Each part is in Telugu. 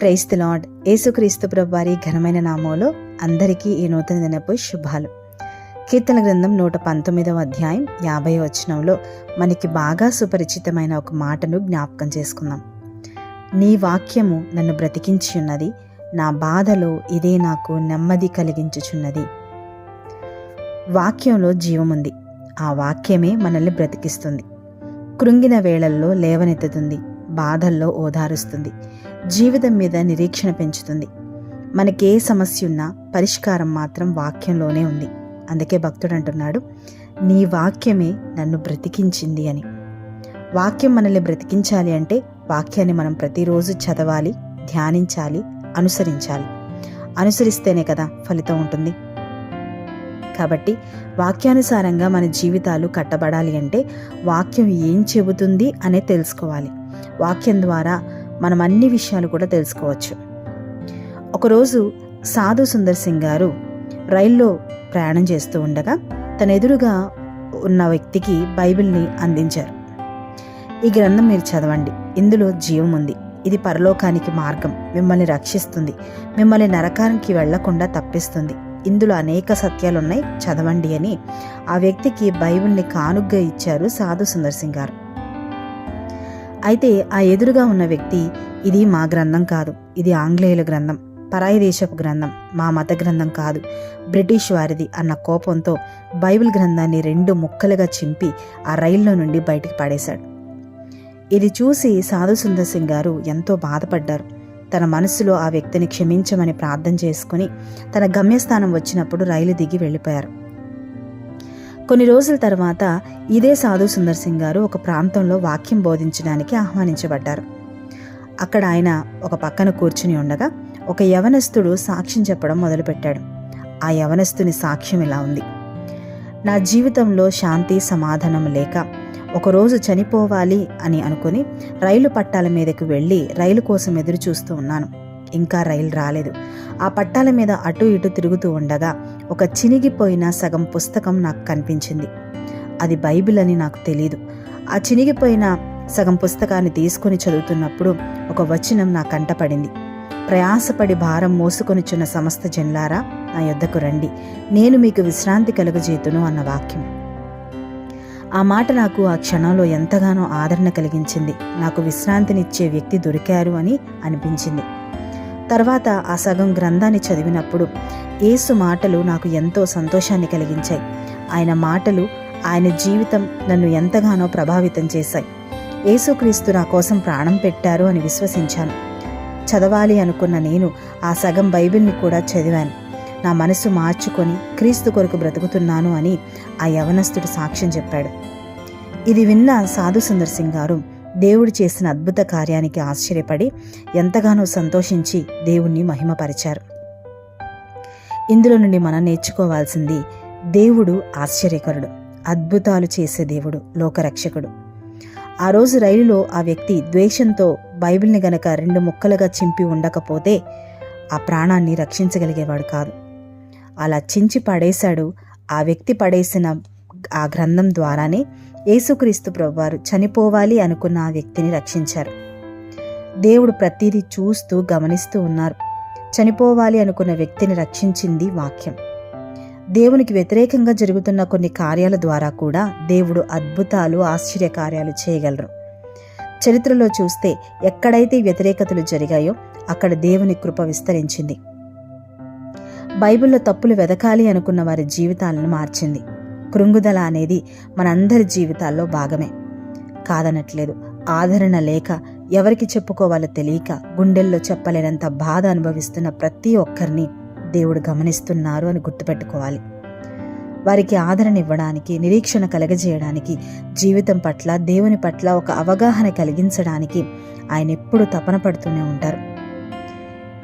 Price the lord. యేసుక్రీస్తు ప్రభు వారి ఘనమైన నామంలో అందరికీ ఈ నూతన దినపు శుభాలు. కీర్తన గ్రంథం నూట పంతొమ్మిదవ అధ్యాయం యాభై వచనంలో మనకి బాగా సుపరిచితమైన ఒక మాటను జ్ఞాపకం చేసుకుందాం. నీ వాక్యము నన్ను బ్రతికించి ఉన్నది నా బాధలో ఇదే నాకు నెమ్మది కలిగించుచున్నది. వాక్యంలో జీవముంది ఆ వాక్యమే మనల్ని బ్రతికిస్తుంది. కృంగిన వేళల్లో లేవనెత్తుతుంది బాధల్లో ఓదారుస్తుంది. జీవితం మీద నిరీక్షణ పెంచుతుంది. మనకే సమస్య ఉన్నా పరిష్కారం మాత్రం వాక్యంలోనే ఉంది. అందుకే భక్తుడు అంటున్నాడు నీ వాక్యమే నన్ను బ్రతికించింది అని. వాక్యం మనల్ని బ్రతికించాలి అంటే వాక్యాన్ని మనం ప్రతిరోజు చదవాలి ధ్యానించాలి అనుసరించాలి. అనుసరిస్తేనే కదా ఫలితం ఉంటుంది. కాబట్టి వాక్యానుసారంగా మన జీవితాలు కట్టబడాలి అంటే వాక్యం ఏం చెబుతుంది అనే తెలుసుకోవాలి. వాక్యం ద్వారా మనం అన్ని విషయాలు కూడా తెలుసుకోవచ్చు. ఒకరోజు సాధు సుందర్ సింగ్ గారు రైల్లో ప్రయాణం చేస్తూ ఉండగా తన ఎదురుగా ఉన్న వ్యక్తికి బైబిల్ని అందించారు. ఈ గ్రంథం మీరు చదవండి. ఇందులో జీవం ఉంది. ఇది పరలోకానికి మార్గం. మిమ్మల్ని రక్షిస్తుంది. మిమ్మల్ని నరకానికి వెళ్ళకుండా తప్పిస్తుంది. ఇందులో అనేక సత్యాలున్నాయి. చదవండి అని ఆ వ్యక్తికి బైబిల్ని కానుగ్గా ఇచ్చారు సాధు సుందర్ సింగ్ గారు. అయితే ఆ ఎదురుగా ఉన్న వ్యక్తి ఇది మా గ్రంథం కాదు. ఇది ఆంగ్లేయుల గ్రంథం. పరాయి దేశపు గ్రంథం. మా మత గ్రంథం కాదు. బ్రిటిష్ వారిది అన్న కోపంతో బైబిల్ గ్రంథాన్ని రెండు ముక్కలుగా చింపి ఆ రైల్లో నుండి బయటికి పడేశాడు. ఇది చూసి సాధు సుందర్ సింగ్ గారు ఎంతో బాధపడ్డారు. తన మనసులో ఆ వ్యక్తిని క్షమించమని ప్రార్థన చేసుకుని తన గమ్యస్థానం వచ్చినప్పుడు రైలు దిగి వెళ్ళిపోయారు. కొన్ని రోజుల తర్వాత ఇదే సాధు సుందర్ సింగ్ గారు ఒక ప్రాంతంలో వాక్యం బోధించడానికి ఆహ్వానించబడ్డారు. అక్కడ ఆయన ఒక పక్కన కూర్చుని ఉండగా ఒక యవనస్తుడు సాక్ష్యం చెప్పడం మొదలుపెట్టాడు. ఆ యవనస్తుని సాక్ష్యం ఇలా ఉంది. నా జీవితంలో శాంతి సమాధానం లేక ఒకరోజు చనిపోవాలి అని అనుకుని రైలు పట్టాల మీదకు వెళ్ళి రైలు కోసం ఎదురు చూస్తూ ఉన్నాను. ఇంకా రైలు రాలేదు. ఆ పట్టాల మీద అటు ఇటు తిరుగుతూ ఉండగా ఒక చినిగిపోయిన సగం పుస్తకం నాకు కనిపించింది. అది బైబిల్ అని నాకు తెలియదు ఆ చినిగిపోయిన సగం పుస్తకాన్ని తీసుకుని చదువుతున్నప్పుడు ఒక వచనం నా కంటపడింది ప్రయాసపడి భారం మోసుకొనిచున్న సమస్త జన్లారా నా యొద్దకు రండి. నేను మీకు విశ్రాంతి కలుగజేతును అన్న వాక్యం. ఆ మాట నాకు ఆ క్షణంలో ఎంతగానో ఆదరణ కలిగించింది. నాకు విశ్రాంతినిచ్చే వ్యక్తి దొరికారు అని అనిపించింది. తర్వాత ఆ సగం గ్రంథాన్ని చదివినప్పుడు ఏసు మాటలు నాకు ఎంతో సంతోషాన్ని కలిగించాయి. ఆయన మాటలు ఆయన జీవితం నన్ను ఎంతగానో ప్రభావితం చేశాయి. ఏసుక్రీస్తు నా కోసం ప్రాణం పెట్టారు అని విశ్వసించాను. చదవాలి అనుకున్న నేను ఆ సగం బైబిల్ని కూడా చదివాను. నా మనసు మార్చుకొని క్రీస్తు కొరకు బ్రతుకుతున్నాను అని ఆ యవనస్తుడు సాక్ష్యం చెప్పాడు. ఇది విన్న సాధు సుందర్ సింగ్ గారు దేవుడు చేసిన అద్భుత కార్యానికి ఆశ్చర్యపడి ఎంతగానో సంతోషించి దేవుణ్ణి మహిమపరిచారు. ఇందులో నుండి మనం నేర్చుకోవాల్సింది దేవుడు ఆశ్చర్యకరుడు అద్భుతాలు చేసే దేవుడు లోకరక్షకుడు. ఆ రోజు రైలులో ఆ వ్యక్తి ద్వేషంతో బైబిల్ని గనక రెండు ముక్కలుగా చింపి ఉండకపోతే ఆ ప్రాణాన్ని రక్షించగలిగేవాడు కాదు. అలా చించి పడేశాడు ఆ వ్యక్తి పడేసిన ఆ గ్రంథం ద్వారానే యేసుక్రీస్తు ప్రభువారు చనిపోవాలి అనుకున్న ఆ వ్యక్తిని రక్షించారు. దేవుడు ప్రతిదీ చూస్తూ గమనిస్తూ ఉన్నారు. చనిపోవాలి అనుకున్న వ్యక్తిని రక్షించింది వాక్యం. దేవునికి వ్యతిరేకంగా జరుగుతున్న కొన్ని కార్యాల ద్వారా కూడా దేవుడు అద్భుతాలు ఆశ్చర్యకార్యాలు చేయగలరు. చరిత్రలో చూస్తే ఎక్కడైతే వ్యతిరేకతలు జరిగాయో అక్కడ దేవుని కృప విస్తరించింది. బైబిల్లో తప్పులు వెదకాలి అనుకున్న వారి జీవితాలను మార్చింది. కృంగుదల అనేది మనందరి జీవితాల్లో భాగమే. కాదనట్లేదు. ఆదరణ లేక ఎవరికి చెప్పుకోవాలో తెలియక గుండెల్లో చెప్పలేనంత బాధ అనుభవిస్తున్న ప్రతి ఒక్కరిని దేవుడు గమనిస్తున్నారు అని గుర్తుపెట్టుకోవాలి. వారికి ఆదరణ ఇవ్వడానికి నిరీక్షణ కలగజేయడానికి జీవితం పట్ల దేవుని పట్ల ఒక అవగాహన కలిగించడానికి ఆయన ఎప్పుడూ తపన పడుతూనే ఉంటారు.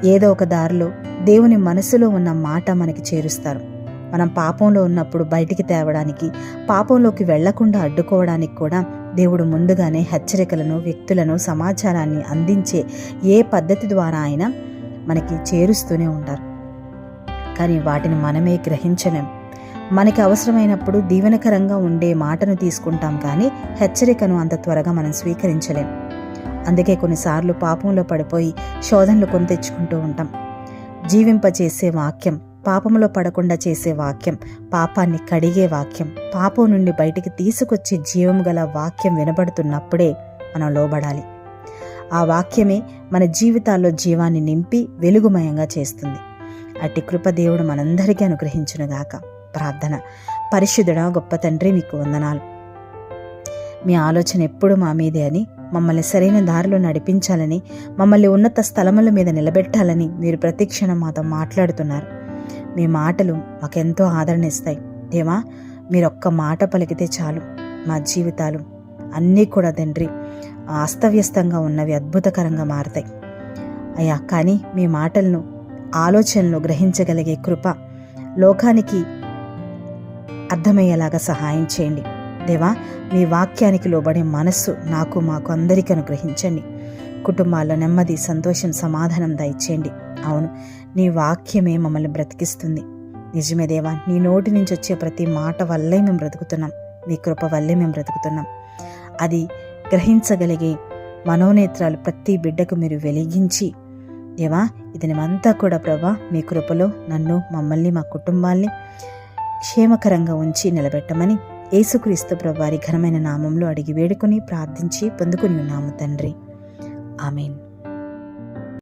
ఏదో ఒక దారిలో దేవుని మనసులో ఉన్న మాట మనకి చేరుస్తారు. మనం పాపంలో ఉన్నప్పుడు బయటికి తేవడానికి పాపంలోకి వెళ్ళకుండా అడ్డుకోవడానికి కూడా దేవుడు ముందుగానే హెచ్చరికలను వ్యక్తులను సమాచారాన్ని అందించే ఏ పద్ధతి ద్వారా అయినా మనకి చేరుస్తూనే ఉంటారు. కానీ వాటిని మనమే గ్రహించలేం. మనకి అవసరమైనప్పుడు దీవెనకరంగా ఉండే మాటను తీసుకుంటాం కానీ హెచ్చరికను అంత త్వరగా మనం స్వీకరించలేం. అందుకే కొన్నిసార్లు పాపంలో పడిపోయి శోధనలు కొని తెచ్చుకుంటూ ఉంటాం. జీవింపచేసే వాక్యం పాపంలో పడకుండా చేసే వాక్యం పాపాన్ని కడిగే వాక్యం పాపం నుండి బయటికి తీసుకొచ్చి జీవం గల వాక్యం వినబడుతున్నప్పుడే మనం లోబడాలి. ఆ వాక్యమే మన జీవితాల్లో జీవాన్ని నింపి వెలుగుమయంగా చేస్తుంది. అట్టి కృపదేవుడు మనందరికీ అనుగ్రహించునుగాక. ప్రార్థన. పరిశుద్ధుడ గొప్ప తండ్రి మీకు వందనాలు. మీ ఆలోచన ఎప్పుడు మా మీదే అని మమ్మల్ని సరైన దారిలో నడిపించాలని మమ్మల్ని ఉన్నత స్థలముల మీద నిలబెట్టాలని మీరు ప్రతిక్షణం మాతో మాట్లాడుతున్నారు. మీ మాటలు మాకెంతో ఆదరణ ఇస్తాయి దేవా మీరొక్క మాట పలికితే చాలు. మా జీవితాలు అన్నీ కూడా తండ్రి అస్తవ్యస్తంగా ఉన్నవి అద్భుతకరంగా మారతాయి. అయ్యా కానీ మీ మాటలను ఆలోచనలు గ్రహించగలిగే కృప లోకానికి అర్థమయ్యేలాగా సహాయం చేయండి. దేవా మీ వాక్యానికి లోబడే మనస్సు నాకు మాకు అందరికీ అనుగ్రహించండి. కుటుంబాల్లో నెమ్మది సంతోషం సమాధానం దయచేయండి. అవును నీ వాక్యమే మమ్మల్ని బ్రతికిస్తుంది. నిజమే దేవా నీ నోటి నుంచి వచ్చే ప్రతి మాట వల్లే మేము బ్రతుకుతున్నాం. నీ కృప వల్లే మేము బ్రతుకుతున్నాం. అది గ్రహించగలిగే మనోనేత్రాలు ప్రతి బిడ్డకు మీరు వెలిగించి దేవా ఇది మేమంతా కూడా ప్రభా మీ కృపలో నన్ను మమ్మల్ని మా కుటుంబాల్ని క్షేమకరంగా ఉంచి నిలబెట్టమని యేసుక్రీస్తు ప్రభు వారి ఘనమైన నామంలో అడిగి వేడుకొని ప్రార్థించి పొందుకుని ఉన్నాము తండ్రి. ఆమెన్.